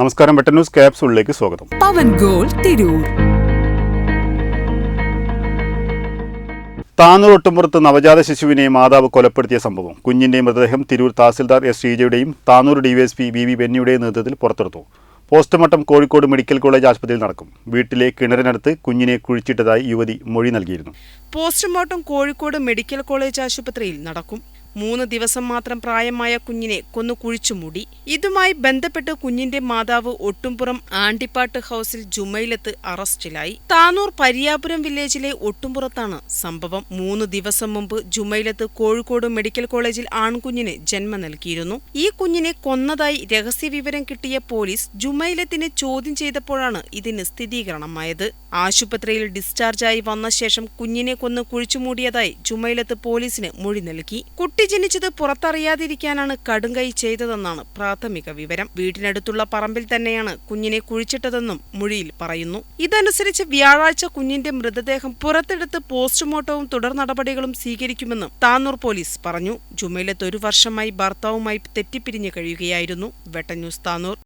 നമസ്കാരം വെട്ടൻ ന്യൂസ് ക്യാപ്സൂളിലേക്ക് സ്വാഗതം. പവൻ ഗോൾ തിരൂർ. താനൂർ ഒട്ടുമ്പുറത്ത് നവജാത ശിശുവിനെയും മാതാവ് കൊലപ്പെടുത്തിയ സംഭവം. കുഞ്ഞിന്റെ മൃതദേഹം തിരൂർ തഹസിൽദാർ എസ് ശ്രീജയുടെയും താനൂർ ഡിവൈഎസ്പി വി വി ബെന്നിയുടെയും നേതൃത്വത്തിൽ പുറത്തെടുത്തു. പോസ്റ്റ്മോർട്ടം കോഴിക്കോട് മെഡിക്കൽ കോളേജ് ആശുപത്രിയിൽ നടക്കും. വീട്ടിലെ കിണറിനടുത്ത് കുഞ്ഞിനെ കുഴിച്ചിട്ടതായി യുവതി മൊഴി നൽകിയിരുന്നു. പോസ്റ്റ്മോർട്ടം കോഴിക്കോട് മെഡിക്കൽ കോളേജ് ആശുപത്രിയിൽ നടക്കും. മൂന്ന് ദിവസം മാത്രം പ്രായമായ കുഞ്ഞിനെ കൊന്നു കുഴിച്ചു മൂടി. ഇതുമായി ബന്ധപ്പെട്ട് കുഞ്ഞിന്റെ മാതാവ് ഒട്ടുംപുറം ആണ്ടിപ്പാട്ട് ഹൌസിൽ ജുമയിലെത്ത് അറസ്റ്റിലായി. താനൂർ പരിയാപുരം വില്ലേജിലെ ഒട്ടുംപുറത്താണ് സംഭവം. മൂന്ന് ദിവസം മുമ്പ് ജുമയിലെത്ത് കോഴിക്കോട് മെഡിക്കൽ കോളേജിൽ ആൺകുഞ്ഞിന് ജന്മം നൽകിയിരുന്നു. ഈ കുഞ്ഞിനെ കൊന്നതായി രഹസ്യ വിവരം കിട്ടിയ പോലീസ് ജുമയിലത്തിനെ ചോദ്യം ചെയ്തപ്പോഴാണ് ഇതിന് സ്ഥിരീകരണമായത്. ആശുപത്രിയിൽ ഡിസ്ചാർജായി വന്ന ശേഷം കുഞ്ഞിനെ കൊന്ന് കുഴിച്ചുമൂടിയതായി ജുമയിലത്ത് പോലീസിന് മൊഴി നൽകി. ജനിച്ചത് പുറത്തറിയാതിരിക്കാനാണ് കടുങ്കൈ ചെയ്തതെന്നാണ് പ്രാഥമിക വിവരം. വീട്ടിനടുത്തുള്ള പറമ്പിൽ തന്നെയാണ് കുഞ്ഞിനെ കുഴിച്ചിട്ടതെന്നും മൊഴിയിൽ പറയുന്നു. ഇതനുസരിച്ച് വ്യാഴാഴ്ച കുഞ്ഞിന്റെ മൃതദേഹം പുറത്തെടുത്ത് പോസ്റ്റ്മോർട്ടവും തുടർ നടപടികളും സ്വീകരിക്കുമെന്നും താനൂർ പോലീസ് പറഞ്ഞു. ജുമയിലത്ത് ഒരു വർഷമായി ഭർത്താവുമായി തെറ്റിപ്പിരിഞ്ഞു കഴിയുകയായിരുന്നു. വെട്ടന്യൂസ് താനൂർ.